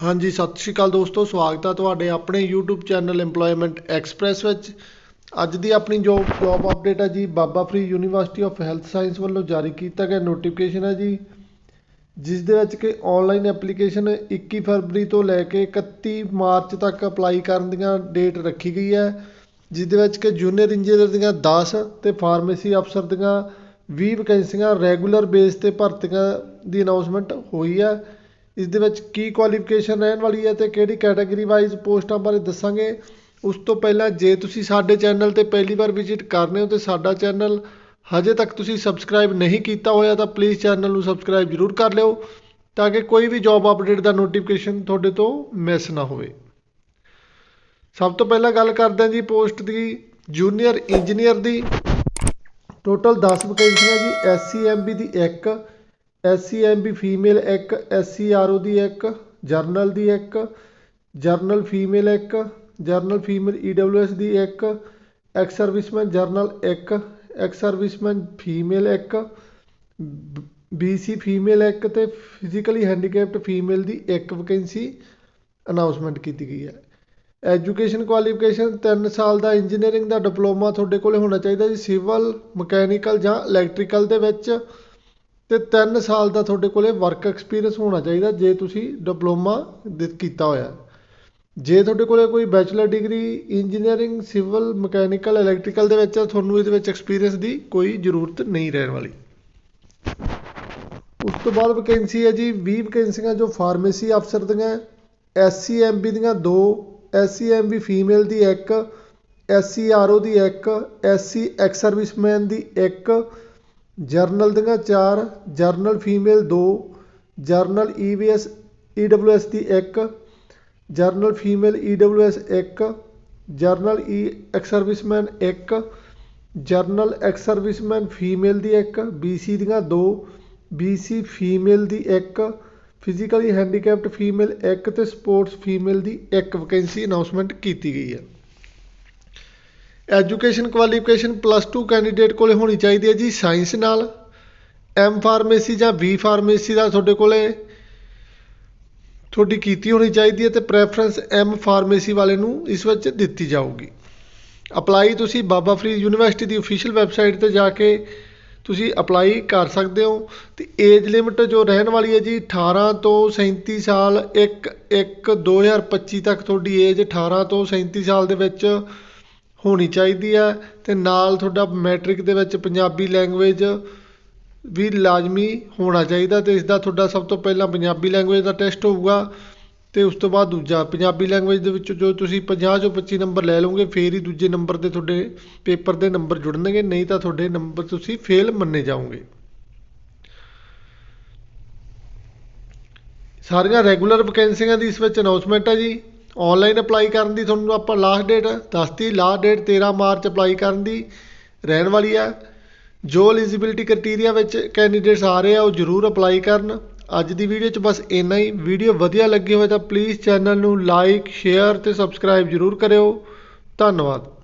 ਹਾਂਜੀ, ਸਤਿ ਸ਼੍ਰੀ ਅਕਾਲ ਦੋਸਤੋ, ਸਵਾਗਤ ਹੈ ਤੁਹਾਡੇ ਆਪਣੇ YouTube ਚੈਨਲ EMPLOYMENT ਐਕਸਪ੍ਰੈਸ ਵਿੱਚ। ਅੱਜ ਦੀ ਆਪਣੀ ਜੋਬ ਜੋਬ ਅਪਡੇਟ ਹੈ ਜੀ। Baba Farid university of health science ਵੱਲੋਂ ਜਾਰੀ ਕੀਤਾ ਗਿਆ ਨੋਟੀਫਿਕੇਸ਼ਨ ਹੈ ਜੀ, ਜਿਸ ਦੇ ਵਿੱਚ ਕਿ ਆਨਲਾਈਨ ਐਪਲੀਕੇਸ਼ਨ 21 ਫਰਵਰੀ ਤੋਂ ਲੈ ਕੇ 31 ਮਾਰਚ ਤੱਕ ਅਪਲਾਈ ਕਰਨ ਦੀਆਂ ਡੇਟ ਰੱਖੀ ਗਈ ਹੈ ਜਿਸ ਦੇ ਵਿੱਚ ਕਿ ਜੂਨੀਅਰ ਇੰਜੀਨੀਅਰ ਦੀਆਂ 10 ਤੇ ਫਾਰਮੇਸੀ ਅਫਸਰ ਦੀਆਂ 20 ਵੈਕੈਂਸੀਆਂ ਰੈਗੂਲਰ ਬੇਸ ਤੇ ਭਰਤੀਆਂ ਦੀ ਅਨਾਉਂਸਮੈਂਟ ਹੋਈ ਹੈ ਇਸ ਦੇ ਵਿੱਚ ਕੀ ਕੁਆਲੀਫਿਕੇਸ਼ਨ ਰਹਿਣ ਵਾਲੀ ਹੈ ਤੇ ਕਿਹੜੀ ਕੈਟਾਗਰੀ ਵਾਈਜ਼ ਪੋਸਟਾਂ ਬਾਰੇ ਦੱਸਾਂਗੇ। ਉਸ ਤੋਂ ਪਹਿਲਾਂ ਜੇ ਤੁਸੀਂ ਸਾਡੇ ਚੈਨਲ ਤੇ ਪਹਿਲੀ ਵਾਰ ਵਿਜ਼ਿਟ ਕਰਨੇ ਹੋ ਤੇ ਸਾਡਾ ਚੈਨਲ ਹਜੇ ਤੱਕ ਤੁਸੀਂ ਸਬਸਕ੍ਰਾਈਬ ਨਹੀਂ ਕੀਤਾ ਹੋਇਆ ਤਾਂ ਪਲੀਜ਼ ਚੈਨਲ ਨੂੰ ਸਬਸਕ੍ਰਾਈਬ ਜ਼ਰੂਰ ਕਰ ਲਿਓ ਤਾਂ ਕਿ ਕੋਈ ਵੀ ਜੌਬ ਅਪਡੇਟ ਦਾ ਨੋਟੀਫਿਕੇਸ਼ਨ ਤੁਹਾਡੇ ਤੋਂ ਮਿਸ ਨਾ ਹੋਵੇ। ਸਭ ਤੋਂ ਪਹਿਲਾਂ ਗੱਲ ਕਰਦੇ ਹਾਂ ਜੀ ਪੋਸਟ ਦੀ ਜੂਨੀਅਰ ਇੰਜੀਨੀਅਰ ਦੀ। ਟੋਟਲ 10 ਵੈਕੈਂਸੀਆਂ ਜੀ ਐਸਸੀਐਮਬੀ ਦੀ ਇੱਕ ਐਸਸੀਐਮਬੀ ਫੀਮੇਲ ਇੱਕ ਐਸਸੀਆਰਓ ਦੀ ਇੱਕ ਜਰਨਲ ਦੀ ਇੱਕ ਜਰਨਲ ਫੀਮੇਲ ਇੱਕ ਜਰਨਲ ਫੀਮੇਲ ਈਡਬਲਯੂਐਸ ਦੀ ਇੱਕ ਐਕਸ ਸਰਵਿਸਮੈਨ ਜਰਨਲ ਇੱਕ ਐਕਸ ਸਰਵਿਸਮੈਨ ਫੀਮੇਲ ਇੱਕ ਬੀਸੀ ਫੀਮੇਲ ਇੱਕ ਤੇ ਫਿਜ਼ੀਕਲੀ ਹੈਂਡੀਕੈਪਡ ਫੀਮੇਲ ਦੀ ਇੱਕ ਵੈਕੈਂਸੀ ਅਨਾਉਂਸਮੈਂਟ ਕੀਤੀ ਗਈ ਹੈ। ਐਜੂਕੇਸ਼ਨ ਕੁਆਲੀਫਿਕੇਸ਼ਨ 3 ਸਾਲ ਦਾ ਇੰਜੀਨੀਅਰਿੰਗ ਦਾ ਡਿਪਲੋਮਾ ਤੁਹਾਡੇ ਕੋਲ ਹੋਣਾ ਚਾਹੀਦਾ ਜੀ ਸਿਵਲ ਮਕੈਨੀਕਲ ਜਾਂ ਇਲੈਕਟ੍ਰੀਕਲ ਦੇ ਵਿੱਚ। ਤੇ 3 ਸਾਲ ਦਾ ਤੁਹਾਡੇ ਕੋਲੇ ਵਰਕ ਐਕਸਪੀਰੀਅੰਸ ਹੋਣਾ ਚਾਹੀਦਾ ਜੇ ਤੁਸੀਂ ਡਿਪਲੋਮਾ ਕੀਤਾ ਹੋਇਆ ਜੇ ਤੁਹਾਡੇ ਕੋਲੇ ਕੋਈ bachelor degree engineering civil mechanical electrical ਦੇ ਵਿੱਚ ਤੁਹਾਨੂੰ ਇਹਦੇ ਵਿੱਚ ਐਕਸਪੀਰੀਅੰਸ ਦੀ ਕੋਈ ਜ਼ਰੂਰਤ ਨਹੀਂ ਰਹਿਣ ਵਾਲੀ। ਉਸ ਤੋਂ ਬਾਅਦ ਵੈਕੈਂਸੀ ਹੈ ਜੀ 20 ਵੈਕੈਂਸੀਆਂ ਜੋ ਫਾਰਮੇਸੀ ਅਫਸਰ ਦੀਆਂ ਐਸਸੀਐਮਬੀ ਦੀਆਂ ਦੋ ਐਸਸੀਐਮਬੀ ਫੀਮੇਲ ਦੀ ਇੱਕ ਐਸਸੀਆਰਓ ਦੀ ਇੱਕ ਐਸਸੀ ਐਕਸ ਸਰਵਿਸਮੈਨ ਦੀ ਇੱਕ ਜਰਨਲ ਦੀਆਂ ਚਾਰ, ਜਰਨਲ ਫੀਮੇਲ ਦੋ, ਜਰਨਲ ਈਵੀਐਸ ਈਡਬਲਯੂਐਸ ਦੀ ਇੱਕ, ਜਰਨਲ ਫੀਮੇਲ ਈਡਬਲਯੂਐਸ ਇੱਕ, ਜਰਨਲ ਈ ਐਕਸ ਸਰਵਿਸਮੈਨ ਇੱਕ, ਜਰਨਲ ਐਕਸ ਸਰਵਿਸਮੈਨ ਫੀਮੇਲ ਦੀ ਇੱਕ ਬੀਸੀ ਦੀਆਂ ਦੋ ਬੀਸੀ ਫੀਮੇਲ ਦੀ ਇੱਕ, ਫਿਜ਼ੀਕਲੀ ਹੈਂਡੀਕੈਪਡ ਫੀਮੇਲ ਇੱਕ ਤੇ ਸਪੋਰਟਸ ਫੀਮੇਲ ਦੀ ਇੱਕ ਵੈਕੈਂਸੀ ਅਨਾਉਂਸਮੈਂਟ ਕੀਤੀ ਗਈ ਹੈ। ਐਜੂਕੇਸ਼ਨ ਕੁਆਲੀਫਿਕੇਸ਼ਨ ਪਲੱਸ 2 ਕੈਂਡੀਡੇਟ ਕੋਲੇ ਹੋਣੀ ਚਾਹੀਦੀ ਹੈ ਜੀ ਸਾਇੰਸ ਨਾਲ। ਐਮ ਫਾਰਮੇਸੀ ਜਾਂ ਬੀ ਫਾਰਮੇਸੀ ਦਾ ਤੁਹਾਡੇ ਕੋਲੇ ਤੁਹਾਡੀ ਕੀਤੀ ਹੋਣੀ ਚਾਹੀਦੀ ਹੈ ਤੇ ਪ੍ਰੈਫਰੈਂਸ ਐਮ ਫਾਰਮੇਸੀ ਵਾਲੇ ਨੂੰ ਇਸ ਵਿੱਚ ਦਿੱਤੀ ਜਾਊਗੀ। ਅਪਲਾਈ ਤੁਸੀਂ ਬਾਬਾ ਫਰੀਦ ਯੂਨੀਵਰਸਿਟੀ ਦੀ ਅਫੀਸ਼ੀਅਲ ਵੈਬਸਾਈਟ ਤੇ ਜਾ ਕੇ ਤੁਸੀਂ ਅਪਲਾਈ ਕਰ ਸਕਦੇ ਹੋ ਤੇ ਏਜ ਲਿਮਟ ਜੋ ਰਹਿਣ ਵਾਲੀ ਹੈ ਜੀ 18 ਤੋਂ 37 ਸਾਲ 1 1 2025 ਤੱਕ ਤੁਹਾਡੀ ਏਜ 18 ਤੋਂ 37 ਸਾਲ ਦੇ ਵਿੱਚ ਹੋਣੀ ਚਾਹੀਦੀ ਹੈ ਅਤੇ ਨਾਲ ਤੁਹਾਡਾ ਮੈਟ੍ਰਿਕ ਦੇ ਵਿੱਚ ਪੰਜਾਬੀ ਲੈਂਗੁਏਜ ਵੀ ਲਾਜ਼ਮੀ ਹੋਣਾ ਚਾਹੀਦਾ ਅਤੇ ਇਸ ਦਾ ਤੁਹਾਡਾ ਸਭ ਤੋਂ ਪਹਿਲਾਂ ਪੰਜਾਬੀ ਲੈਂਗੁਏਜ ਦਾ ਟੈਸਟ ਹੋਊਗਾ ਅਤੇ ਉਸ ਤੋਂ ਬਾਅਦ ਦੂਜਾ ਪੰਜਾਬੀ ਲੈਂਗੁਏਜ ਦੇ ਵਿੱਚ ਜੋ ਤੁਸੀਂ 50 ਚੋਂ 25 ਨੰਬਰ ਲੈ ਲਓਗੇ, ਫਿਰ ਹੀ ਦੂਜੇ ਨੰਬਰ ਤੇ ਤੁਹਾਡੇ ਪੇਪਰ ਦੇ ਨੰਬਰ ਜੁੜਨਗੇ, ਨਹੀਂ ਤਾਂ ਤੁਹਾਡੇ ਨੰਬਰ ਤੁਸੀਂ ਫੇਲ ਮੰਨੇ ਜਾਓਗੇ। ਸਾਰੀਆਂ ਰੈਗੂਲਰ ਵੈਕੈਂਸੀਆਂ ਦੀ ਇਸ ਵਿੱਚ ਅਨਾਉਂਸਮੈਂਟ ਹੈ ਜੀ। ਆਨਲਾਈਨ ਅਪਲਾਈ ਕਰਨ ਦੀ ਤੁਹਾਨੂੰ ਆਪਾਂ ਲਾਸਟ ਡੇਟ ਦੱਸਤੀ ਲਾਸਟ ਡੇਟ 13 ਮਾਰਚ ਅਪਲਾਈ ਕਰਨ ਦੀ ਰਹਿਣ ਵਾਲੀ ਹੈ। ਜੋ ਐਲੀਜੀਬਿਲਟੀ ਕ੍ਰਾਈਟੇਰੀਆ ਵਿੱਚ ਕੈਂਡੀਡੇਟਸ ਆ ਰਹੇ ਆ, ਉਹ ਜ਼ਰੂਰ ਅਪਲਾਈ ਕਰਨ। ਅੱਜ ਦੀ ਵੀਡੀਓ 'ਚ ਬਸ ਇੰਨਾ ਹੀ। ਵੀਡੀਓ ਵਧੀਆ ਲੱਗੀ ਹੋਵੇ ਤਾਂ ਪਲੀਜ਼ ਚੈਨਲ ਨੂੰ ਲਾਈਕ ਸ਼ੇਅਰ ਤੇ ਸਬਸਕ੍ਰਾਈਬ ਜ਼ਰੂਰ ਕਰਿਓ। ਧੰਨਵਾਦ।